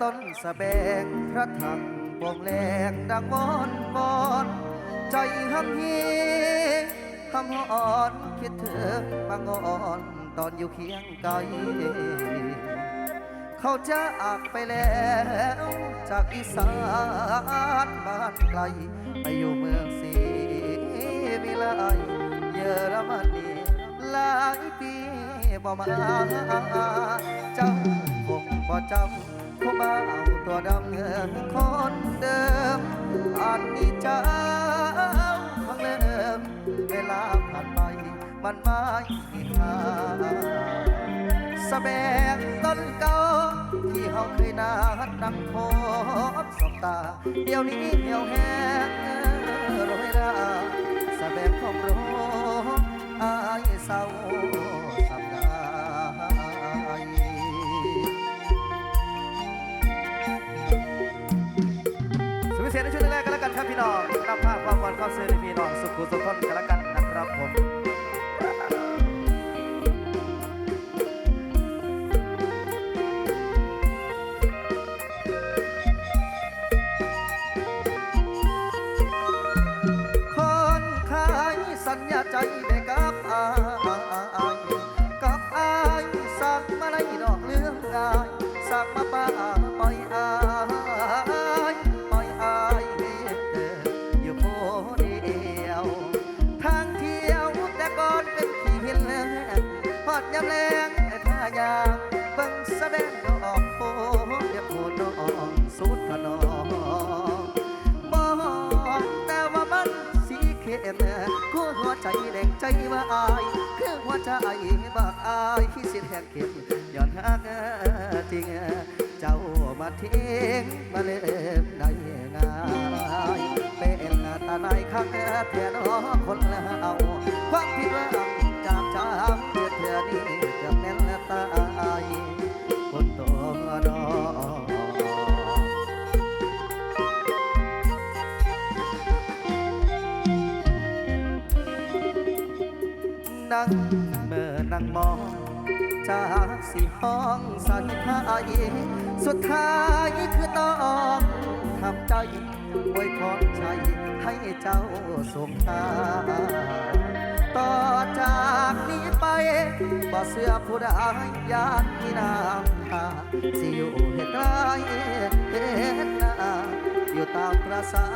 ต้นสะแบงพระถังป่งแหลงดังวอนวอนใจหักเฮคำอ่อนคิดถึงบางอ่อนตอนอยู่เคียงไกลเขาจากไปแล้ว จากอีสานบ้านไกล ไปอยู่เมืองศรีวิไลเยอรมนีหลายปีบ่มาเจ้าคงบ่จำ บ่าตัวดำเงินคนเดิมอันนี้เจ้าพังเลิมเวลาผ่านไปมันไม่มีค่าสแบงต้นเก่าที่เฮาเคยนาดดังโพบสบตา เดี๋ยวนี้เหี่ยวแห้งโรยราสแบงของโรอายเศร้า อนเข้าซื้อในพี่น้องสุขุสุขคนกันแล้วกันนะครับผม ใจแดงใจว่าอายคือหัวใจบักอายที่สิแทงเข็มย้อนหักจริงเจ้ามาทิ้งมาเล่มได้ง่ายเป็นตาในข้างเพียนอคนละเอาความผิดหวังจากจามเดือดเทือนี้เกือบแน่นตา นั่งเมื่อนั่งมองจากสีห้องสายทายสุดท้ายคือต้องทำใจอวยพรใจให้เจ้าสมทาต่อจากนี้ไปบ่เสื้อผู้ใดยานมีน้ำตาสิอยู่เหตุไรเหตุหน้าอยู่ตามประสา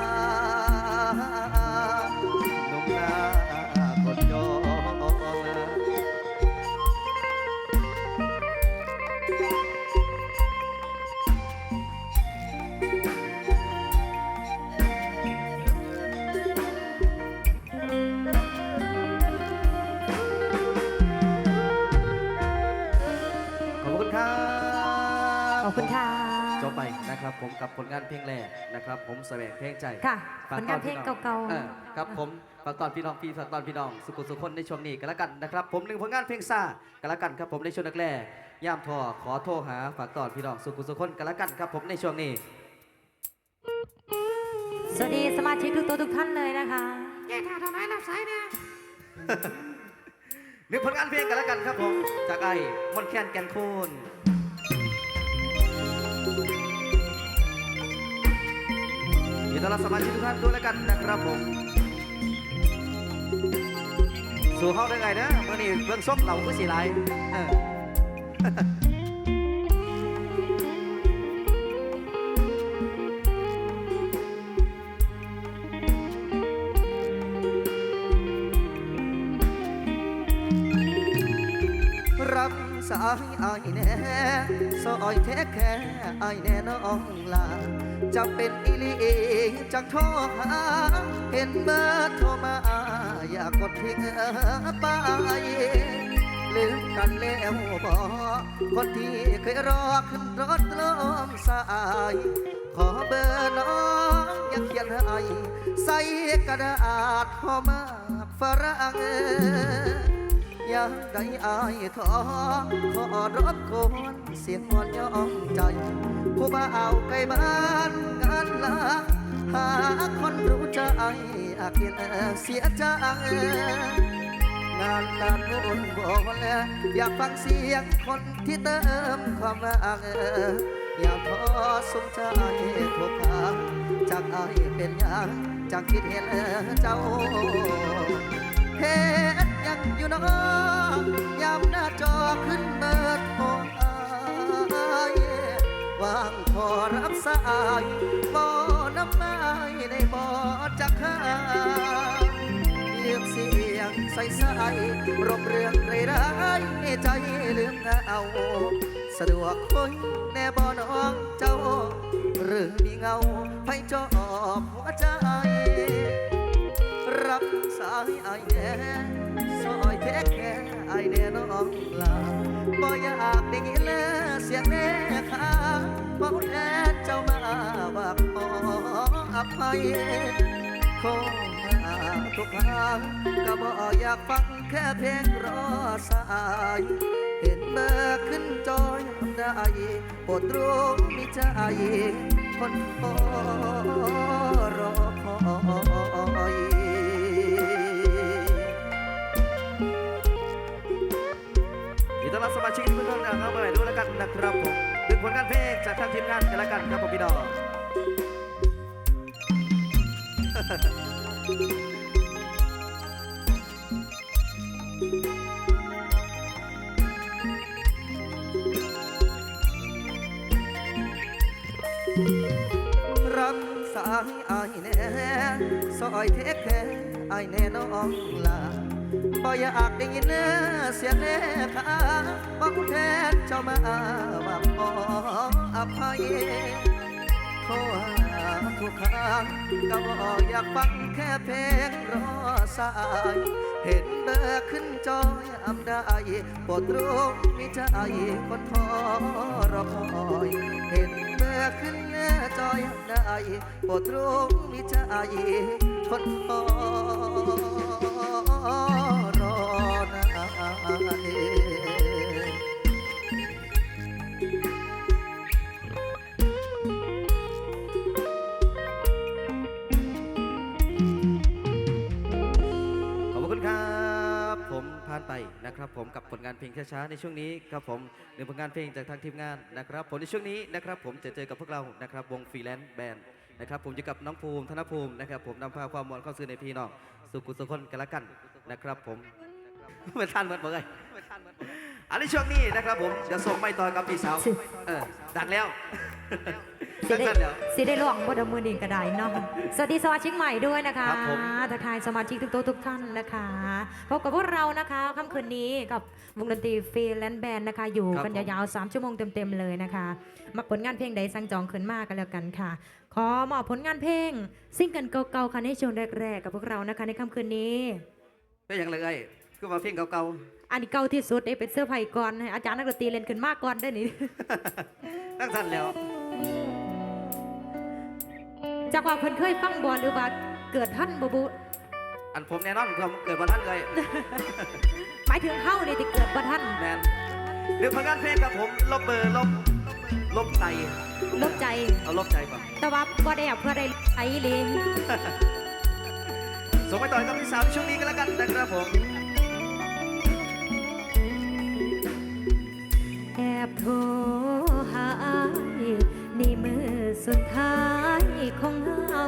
ผมกับผลงานเพลงแรกนะครับ ผมแสวงเพลงใจค่ะฝผลงานเพลงตอเก่าออครับผมฝากตอนพี่น้องพี่ฝากตอนพี่น้องสุขุสุขคนในช่วงนี้กันแล้วกันนะครับ ผมหนึ่งผลงานเพลงซ่ากันแล้วกันครับผมในช่วงแรกๆย่ามทอขอโทรหาฝากตอนพี่น้องสุขุสุขคนกันแล้วกันครับ ผมในช่วงนี้ๆสวัสดีสมาชิกทุกตัวทุกท่านเลยนะคะแกท่าทำไมรับสายเนี่ยหนึ่งผลงานเพลงกันแล้วกันครับผมจากไอ้มอนแคนแกนคูน ต้อนรับสมาชิกทุกท่านด้วยแล้วกันนะครับผมสู่ห้องได้ไงนะเมื่อนี้เบื้องส้มเหล่าก็สีไลายเออรับสายอแน่ซอยแท้แค่อแน่น้องลา จะเป็นอีหลีจากโทรหา เห็นเบอร์โทรมา อยากกดทิ้งไปลืมกันแล้วบอกคนที่เคยรอขึ้นรถลมสาย ขอเบอร์น้องอยากเขียนให้ใส่กระดาษหอมากฝรั่ง ยากได้อายทอขอรบกวนเสียงวอนย่อมใจผู้บ่าวไกลบ้านกันละหาคนรู้ใจอาเกียนเสียใจงานการบุญบนอยากฟังเสียงคนที่เติมความรักอยาท้อสมใจทุกครั้งจากอายเป็นหยังจากคิดเห็นเจ้าเฮ็ด หยังอยู่น้องยามหน้าจอขึ้นเบอร์โทรอวางพอรับสายบ่น้ำไม้ในบ่จักหาเลือกเสียงใสใสรบเรื่องไรร้ายใจลืมเอา สะดวกคุยแน่บ่น้องเจ้า หรือมีเงาไฟจอบหัวใจ รับสายไอแน่ซอ แท้แค่ไอายแน่น้องลาบ่อยากได้ยินเสียงแน่ค่ะเมาแทนเจ้ามาบักขออภัยขอมาทุกครั้งก็บ่อยากฟังแค่เพลงรอสายเห็นเบอร์ขึ้นจอยได้ปรดรู้มิใจคนพอรอคอย ต้อนรับสมาชิกทุกท่านนะครับมาใหม่ด้วยแล้วกันนะครับผมดึงผลงานเพลงจากทางทีมงานกันแล้วกันครับผมพี่น้องรับสายไอแน่ซอยเทคแค่อายแน่น้องลา บ่อยากได้ยินเสียงแน่ค่ะบอกแทนเจ้ามาว่าขออภัยโทรหาทุกครั้งก็บ่อยากฟังแค่เพลงรอสาย เห็นเบอร์ขึ้นจอยอำได้ปรดรู้มิใจคนทอรอคอยเห็นเบอร์ขึ้นจอยอำได้ปรดรู้มิใจคนทอรอ ขอบคุณครับผมผ่านไปนะครับ ผมกับผลงานเพลงช้าๆในช่วงนี้ครับผมหนึ่งผลงานเพลงจากทางทีมงานนะครับ ผมในช่วงนี้นะครับ ผมจะเจอกับพวกเรานะครับ วงฟรีแลนซ์แบนด์นะครับผมอยู่กับน้องภูมิธนภูมินะครับ ผมนำพาความมวลเข้าสู่ในพี่น้องสุขุสุคนกันละกันนะครับ ผม มือนท่านเหมือนเมื่อไงอันนี้ช่วงนี้นะครับผมจะส่งไม่ต่อกับพี่สาวสิเออดังแล้วสิดังได้แล้วสิได้ล่วงบนมือดินกระไดเนาะสวัสดีสมาชิกใหม่ด้วยนะคะครับผมทักทายสมาชิกทุกตัวทุกท่านนะคะพบกับพวกเรานะคะค่ำคืนนี้กับวงดนตรีฟรีแลนซ์แบนด์นะคะ อยู่ครับกันผมยาวๆ3ชั่วโมงเต็มๆเลยนะคะมาผลงานเพลงใดสั่งจองขึ้นมากกันแล้วกันค่ะ ขอมอบผลงานเพลงซิ่งกันเก่าๆค่ะในช่วงแรกๆกับพวกเรานะคะในค่ำคืนนี้เป็นอย่างไรเอ้ย คือมาเพลงเก่าอันนี้เก่าที่สุดเอ้เป็นเสื้อร์ไผ่ก่อนให้อาจารย์นักดนตรีเล่นขึ้นมากก่อนได้อนี่ ๆ ตั้งสั้นแล้ว จากว่าเพิ่นเคยฟังบอลหรือว่าเกิดท่านบบุอันผมแน่นอนผมเกิดวันท่านเลยหมายถึงเฮานี่ที่เกิดบ่ท่านแมนเรื่องผลงานเพลงครับผมลบเบอร์ลบลบไตลบใจ เอาลบใจก่อนแต่ว่าบ่ได้อยากเพื่อได้ไอ้เลยส่งไปต่อกับพี่สาวในช่วงนี้กันแล้วกันนะครับผม โทรหาอ้ายนี่มือสุดท้ายของเฮา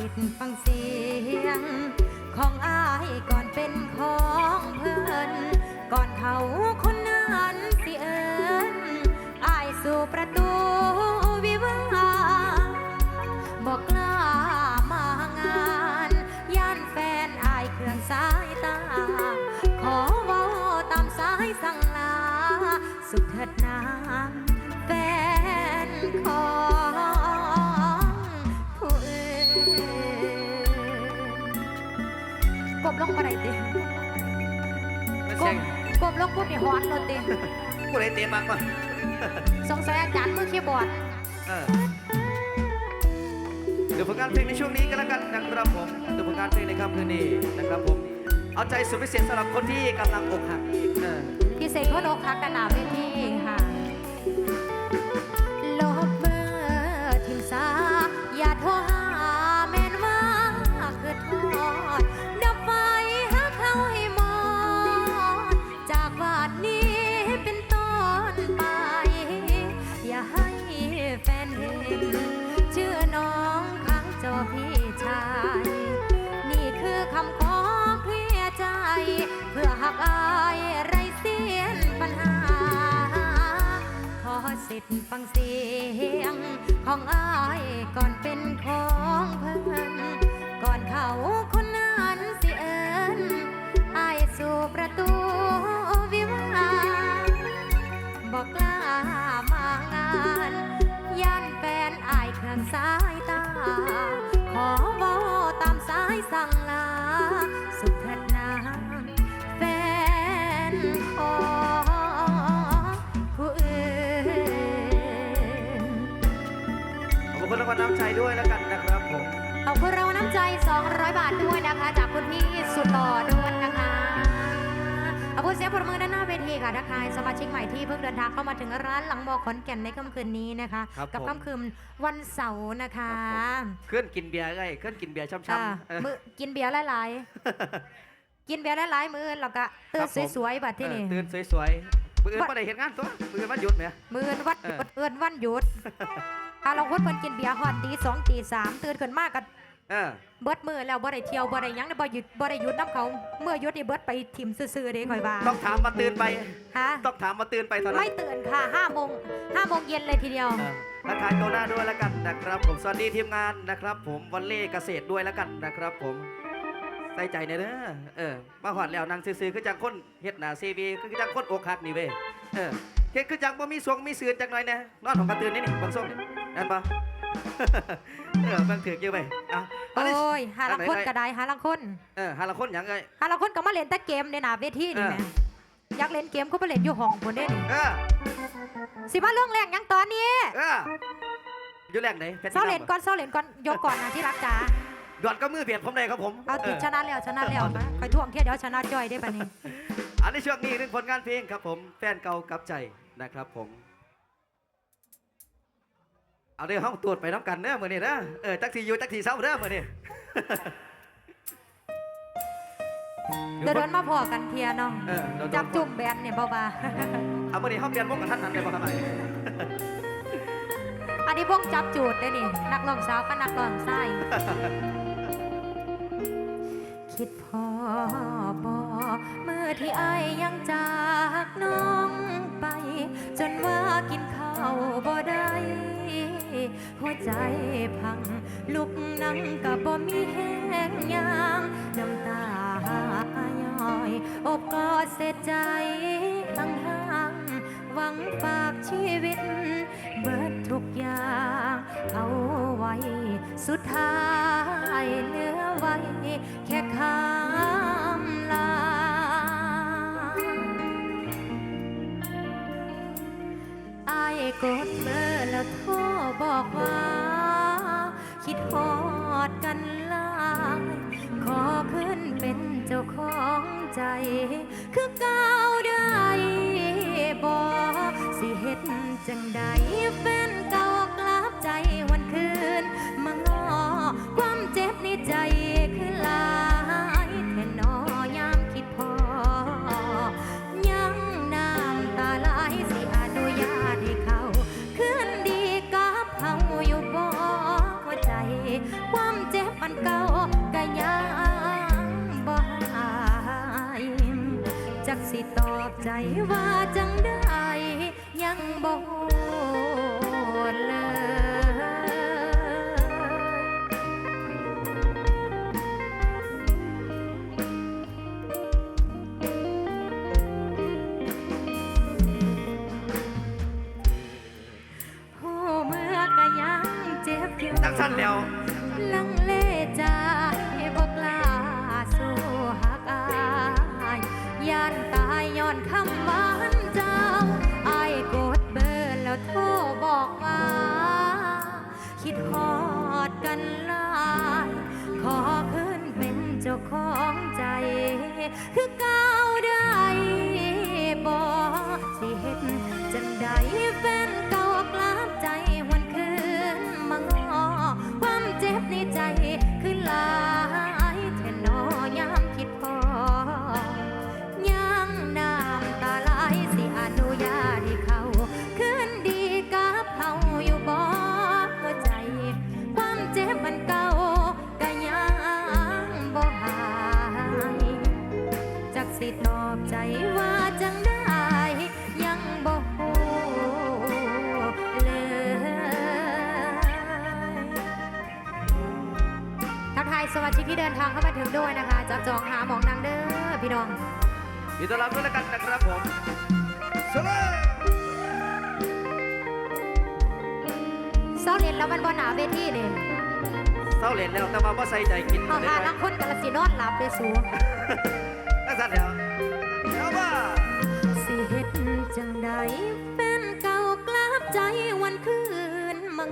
สิทธิ์ฟังเสียง ของอายก่อนเป็นของเพิ่อนก่อนเขาคนนั้นสิเอิญอายสู่ประตูวิวาบอกกล้ามางานย่านแฟนอายเครื่องสายตา ขอเวอตามสายสั่งลา สุขเถิดนาง บลงมาได้ติไม่กใช่บกบลงปุ๊บนี่ฮอนเลยติผู้ใดเตะมากกว่าสงสัยอาจารย์มือคีย์บอร์ดเออเดี๋ยวผลงานเพลงในช่วงนี้ก็แล้วกันนะครับผมเดี๋ยวผลงานเพลงในค่ำคืนนี้นะครับผม เอาใจสุดพิเศษสำหรับคนที่กำลังอกหักเออ พิเศษเขาโดกคักกันหนาเวที สายสั่งลา สุขเถิดนาแฟนของผู้อื่น ขอบคุณรางวัลน้ำใจด้วยแล้วกันนะครับผม ขอบคุณเราน้ำใจ 200 บาทด้วยนะคะ จากคุณพี่สุดหล่อด้วยนะคะ ขอบคุณเสียงปรบมือด้านหน้า เวทีค่ะทักทายสมาชิกใหม่ที่เพิ่งเดินทางเข้ามาถึงร้านหลังมอขอนแก่นในค่ำคืนนี้นะคะ ครับกับผม ค่ำคืนวันเสาร์นะคะเคลื่อนกินเบียร์ไงเคลื่อนกินเบียร์ช้ำอ่าๆเออ มือกินเบียร์หลายๆ กินเบียร์หลายๆมือแล้วก็ตื่ครันบผม สวยๆบัดที่นี่ เออตื่นสวยๆปืนมาได้เห็นงานตัวปืนมาหยุดไหม มือวัดเออเอื้อนวันหยุดถ้าเราคนเพิ่นกินเบียร์ฮอดตีสองตีสามตื่นขึ้นมากก็เออเบิดมือแล้วบ่ได้เที่ยวบ่ได้หยังบ่หยุดบ่ได้หยุดน้ำเขา เมื่อหยุดนี่เบิดไปทิมซื่อๆเด้ข่อยว่าต้องถามมาตื่นไป ฮะต้องถามมาตื่นไปเท่านั้นไม่ตื่นค่ะ5โมง5โมงเย็นเลยทีเดียวเออทักทายโตหน้าด้วยแล้วกันนะครับ ผมสวัสดีทีมงานนะครับ ผมวันเล่เกษตรด้วยแล้วกันนะครับ ผมใส่ใจในอยเด้อเออมาหอดแล้วนางซื้อๆคือจังคนเฮ็ดหน้าซีวีคือจังคนอกหักนี่เว้ยเออเฮ็ดคือจังบ่มีสวงมีเสือนจังหน่อยแน่นอนของกระตือนนี่นี่บางส้มนี่นั่นปะ เออบางถือกเยอะไปอะโอ้ยหาลังคนอันไหนก็ได้หาลังคนเออหาละคนหยังไงหาลังคนก็มาเล่นแต่เกมในหน้าเวทีนี่แหมเอออยากเล่นเกมก็ไปเล่นอยู่ห้องพุ่นเด้นี่เออสิมาเรื่องแรงหยังตอนนี้เอออยู่แหล่งไหนเพชรเศร้าเล่นก่อนเศร้าเล่นก่อนยกก่อนนะที่รักจ๋าดอดก็มือเบียดผมเลยครับผมเอาติดเออชนะแล้วชนะแล้วนะคอยท่วงเที่ยวเดี๋ยวชนะจ้อยได้ปะนี่อันในช่วงนี้หนึ่งผลงานเพลงครับผมแฟนเก่ากับใจนะครับผม เอาเดี๋ยวห้องตรวจไปน้ำกันเด้อมือนี่นะเออจักทีอยู่จักทีเศร้าเด้อมือนี่เดี๋ยวโดนมาพอกันเทียเนาะเออเดี๋ยวโดนจับจุ่มแบนเนี่ยเบาเอามือนี่ห้องเปลี่ยนวงกับท่านนั้นเลยป่ะครับไอ้ๆอันนี้พวกจับจูดได้นี่ นักร้องสาวก็นักร้องไส้ คิดพอบอเมื่อที่ไอายยังจากน้องไป จนว่ากินข้าวบ่ได้หัว ใจพัง ลุกนั่งกับบ่มีแห้งยางน้ำตาย้อยอบกอดเสียใจตั้งห่างหวังฝากชีวิต เบิดทุกอย่างเอาไว้ สุดท้ายเหลือไว้ แค่คำ กดเบอร์แล้วโทรบอกว่า คิดฮอดกันลายขอขึ้นเป็นเจ้าของใจ คือก้าวได้บอกสิเฮ็ดจังใดแฟนเก่ากลับใจวันคืนมางอความเจ็บในใจ อบใจว่าจังได้ ยังบอกเลย คิดหอดกันลาย ขอขึ้นเป็นเจ้าของใจ คือการ ตอบใจว่าจังได้ ยังบ่ฮู้เลยทักทายสมาชิกที่เดินทางเข้ามาถึงด้วยนะคะ จับจองหาหมองนางเด้อพี่น้องมีต้อนรับด้วยแล้วกันนะครับผมสวัสดีเศร้าเรียนแล้วมันบ่หนาเวทีเด้เศร้าเล่นแล้วแต่ว่าบ่ใส่ใจกินเอาได้หาไหมลังคนกะละสินอนหลับเด้สู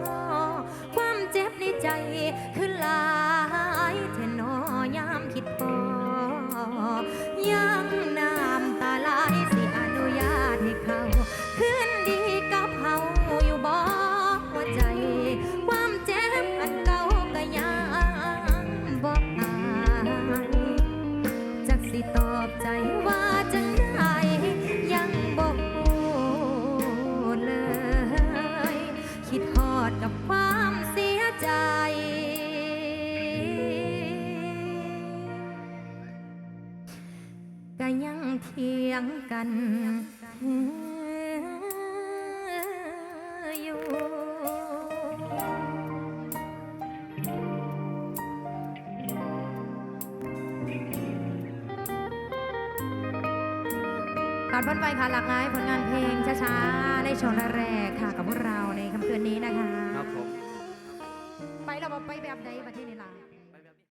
น ดฮอดกับความเสียใจ ก็ยังเถียงกันอยู่ก่อนพ้นไปค่ะหลากหลายผลงานเพลงช้าๆ ในช่วงแรกค่ะ กับพวกเราในค่ำคืนนี้นะคะ ไปแบบใดประเทศนี้